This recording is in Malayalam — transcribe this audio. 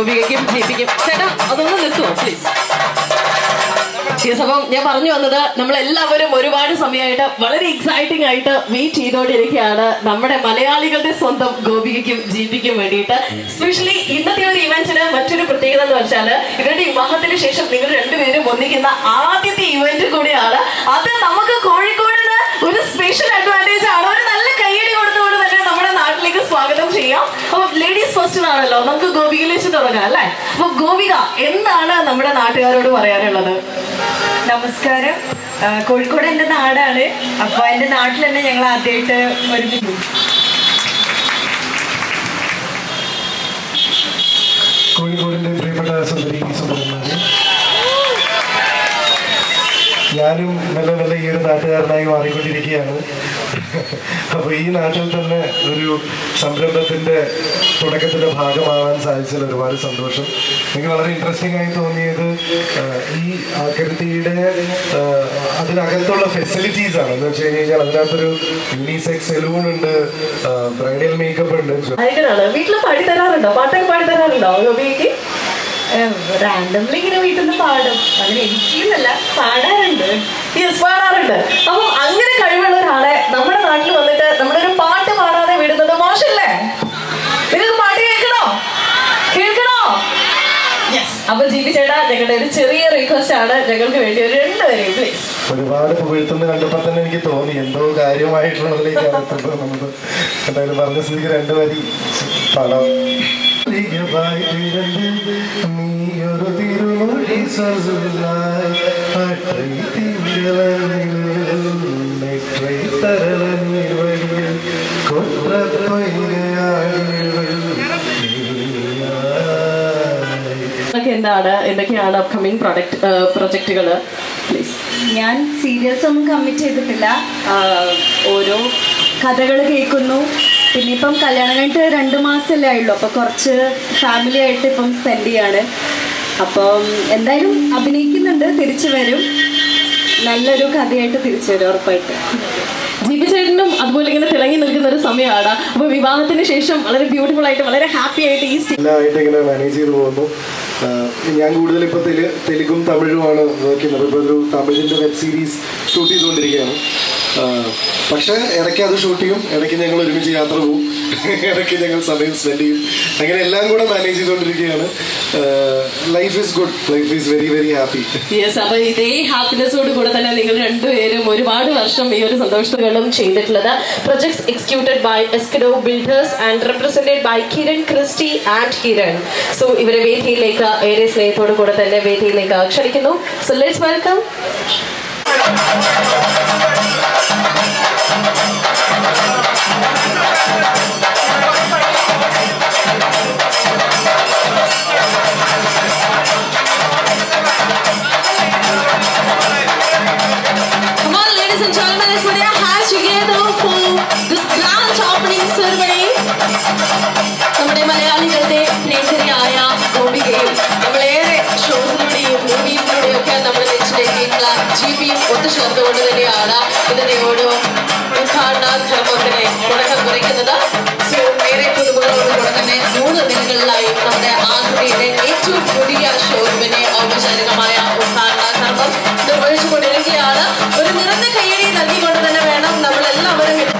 ഗോപികയ്ക്കും ജീപ്പിക്കും ചേട്ടാ അതൊന്ന് നിർത്തുമോ പ്ലീസ് അപ്പം ഞാൻ പറഞ്ഞു വന്നത് നമ്മളെല്ലാവരും ഒരുപാട് സമയമായിട്ട് വളരെ എക്സൈറ്റിംഗ് ആയിട്ട് വെയിറ്റ് ചെയ്തുകൊണ്ടിരിക്കുകയാണ് നമ്മുടെ മലയാളികളുടെ സ്വന്തം ഗോപികയ്ക്കും ജീവിക്കും വേണ്ടിയിട്ട്. സ്പെഷ്യലി ഇന്നത്തെ ഒരു ഇവന്റിന് മറ്റൊരു പ്രത്യേകത എന്ന് വെച്ചാൽ ഇവരുടെ വിവാഹത്തിന് ശേഷം നിങ്ങൾ രണ്ടുപേരും ഒന്നിക്കുന്ന ആദ്യത്തെ ഇവന്റ് കൂടിയാണ്. അത് നമുക്ക് കോഴിക്കോട് ഒരു സ്പെഷ്യൽ അഡ്വാന്റേജ് ആണ് ഒരു നല്ല കൈയടി കൊടുത്തുകൊണ്ട് തന്നെ നമ്മുടെ നാട്ടിലേക്ക് സ്വാഗതം ചെയ്യാം അപ്പൊ ലേഡീസ് ഫസ്റ്റ് ആണല്ലോ. നമുക്ക് ഗോപികയിലേക്ക് തുടങ്ങാം അല്ലേ? അപ്പൊ ഗോപിക എന്താണ് നമ്മുടെ നാട്ടുകാരോട് പറയാനുള്ളത്? നമസ്കാരം. കോഴിക്കോട് എന്റെ നാടാണ്. അപ്പൊ എന്റെ നാട്ടിൽ തന്നെ ഞങ്ങൾ ആദ്യമായിട്ട് ഒരു കോഴിക്കോടിന്റെ പ്രിയപ്പെട്ട സുന്ദരി സുന്ദരന്മാരെ ഞാനും മെല്ലെ മെല്ലെ ഈ ഒരു നാട്ടുകാരനായി മാറിക്കൊണ്ടിരിക്കുകയാണ്. അപ്പോൾ ഈ നാട്ടിൽ തന്നെ ഒരു സംരംഭത്തിന്റെ തുടക്കത്തിന്റെ ഭാഗമാവാൻ സാധിച്ചതിൽ ഒരുപാട് സന്തോഷം. എനിക്ക് വളരെ ഇൻട്രസ്റ്റിംഗ് ആയി തോന്നിയത് ഈ ആകൃതിയുടെ അതിനകത്തുള്ള ഫെസിലിറ്റീസ് ആണ്. എന്ന് വെച്ച് കഴിഞ്ഞ് കഴിഞ്ഞാൽ അതിനകത്തൊരു യൂണിസെക്സ് സെലൂൺ ഉണ്ട് ബ്രൈഡൽ മേക്കപ്പ് ഉണ്ട്. വീട്ടിൽ പാടി തരാറുണ്ടോ? പാട്ടൊക്കെ പാടി തരാറുണ്ടോ? റാൻഡംലി ഇങ്ങനെ വീട്ടിൽ നിന്ന് പാടും. അങ്ങനെ എനിക്കില്ല പാടാറുണ്ട്. യെസ് പാടാറുണ്ട്. അപ്പം അങ്ങനെ കഴിവുള്ള ഒരാളെ നമ്മുടെ നാട്ടിൽ വന്നിട്ട് നമ്മുടെ ഒരു പാട്ട് പാടാതെ വിടുന്നത് മോശമല്ലേ നിങ്ങൾക്ക് പാട്ട് കേൾക്കണോ? കേൾക്കണോ? യെസ് അപ്പൊ ജീവി ചേട്ടാ ഞങ്ങളുടെ ഒരു ചെറിയ റിക്വസ്റ്റ് ആണ്. ഞങ്ങൾക്ക് വേണ്ടി ഒരു രണ്ടുപേരെയും പ്ലീസ് ഒരുപാട് പുകഴ്ത്തുന്ന കണ്ടപ്പോ തന്നെ എനിക്ക് തോന്നി. എന്തോ കാര്യമായിട്ടുള്ളതിലേക്കാണ് എത്തുമ്പോൾ നമുക്ക് എന്തായാലും പറഞ്ഞ സ്ഥിതിക്ക് രണ്ടു വരി എന്താണ് എന്തൊക്കെയാണ് അപ്കമിങ് പ്രൊഡക്റ്റ് പ്രൊജക്റ്റുകൾ ഞാൻ സീരിയൽസ് ഒന്നും കമ്മിറ്റ് ചെയ്തിട്ടില്ല. ഓരോ കഥകൾ കേൾക്കുന്നു. പിന്നെ ഇപ്പം കല്യാണം കഴിഞ്ഞിട്ട് രണ്ട് മാസമല്ലേ ആയുള്ളൂ. അപ്പോൾ കുറച്ച് ഫാമിലി ആയിട്ട് ഇപ്പം സ്പെൻഡ് ചെയ്യാണ്. അപ്പം എന്തായാലും അഭിനയിക്കുന്നുണ്ട് തിരിച്ചു വരും. നല്ലൊരു കഥയായിട്ട് തിരിച്ചു വരും ഉറപ്പായിട്ട്. ജീവിച്ചേട്ടനും ചേട്ടനും അതുപോലെ ഇങ്ങനെ തിളങ്ങി നിൽക്കുന്ന ഒരു സമയമാണ്. അപ്പൊ വിവാഹത്തിന് ശേഷം വളരെ ബ്യൂട്ടിഫുൾ ആയിട്ട് വളരെ ഹാപ്പി ആയിട്ട് ഈ എല്ലാമായിട്ട് ഇങ്ങനെ മാനേജ് ചെയ്ത് പോകുന്നു. ഞാൻ കൂടുതൽ ഇപ്പോൾ തെലു തെലുഗും തമിഴുമാണ് നോക്കുന്നത്. ഇപ്പൊ ഇപ്പോൾ ഒരു തമിഴിന്റെ വെബ് സീരീസ് ഷൂട്ട് ചെയ്തുകൊണ്ടിരിക്കുകയാണ്. പക്ഷേ ഇടയ്ക്ക് അത് ഷൂട്ട് ചെയ്യും. ഇടയ്ക്ക് ഞങ്ങൾ ഒരുമിച്ച് യാത്ര പോകും ഇടയ്ക്ക് ഞങ്ങൾ സമയം സ്പെൻഡ് ചെയ്യും. അങ്ങനെ എല്ലാം കൂടെ മാനേജ് ചെയ്തുകൊണ്ടിരിക്കുകയാണ്. Life is good life is very very happy yes അപ്പൊ ഇതേ ഹാപ്പിനെസ്സോട് കൂടെ തന്നെ നിങ്ങൾ രണ്ടുപേരും ഒരുപാട് വർഷം ഈ ഒരു സന്തോഷങ്ങളും ചെയ്തിട്ടുള്ളത്. Projects executed by Escado builders and represented by Kiran Christy and Kiran so ഇവരെ വേദിയിലേക്ക് ഏറെ സ്നേഹത്തോടു കൂടെ തന്നെ വേദിയിലേക്ക് ക്ഷണിക്കുന്നു. So let's welcome Thank you. ലക്ഷ്യത്തോട് തന്നെയാണ് ഇതിനെയോട് ഉദ്ഘാടന കർമ്മത്തിന് തുടക്കം കുറിക്കുന്നത്. സോ വേറെ പുതുമകളോടുകൂടെ തന്നെ മൂന്ന് ദിനങ്ങളിലായി നമ്മുടെ ആന്ധ്രയുടെ ഏറ്റവും പുതിയ ഷോറൂമിന്റെ ഔപചാരികമായ ഉദ്ഘാടന നിർവഹിച്ചുകൊണ്ടിരിക്കുകയാണ്. ഒരു നിറഞ്ഞ കയ്യടി നൽകിക്കൊണ്ട് തന്നെ വേണം നമ്മളെല്ലാവരും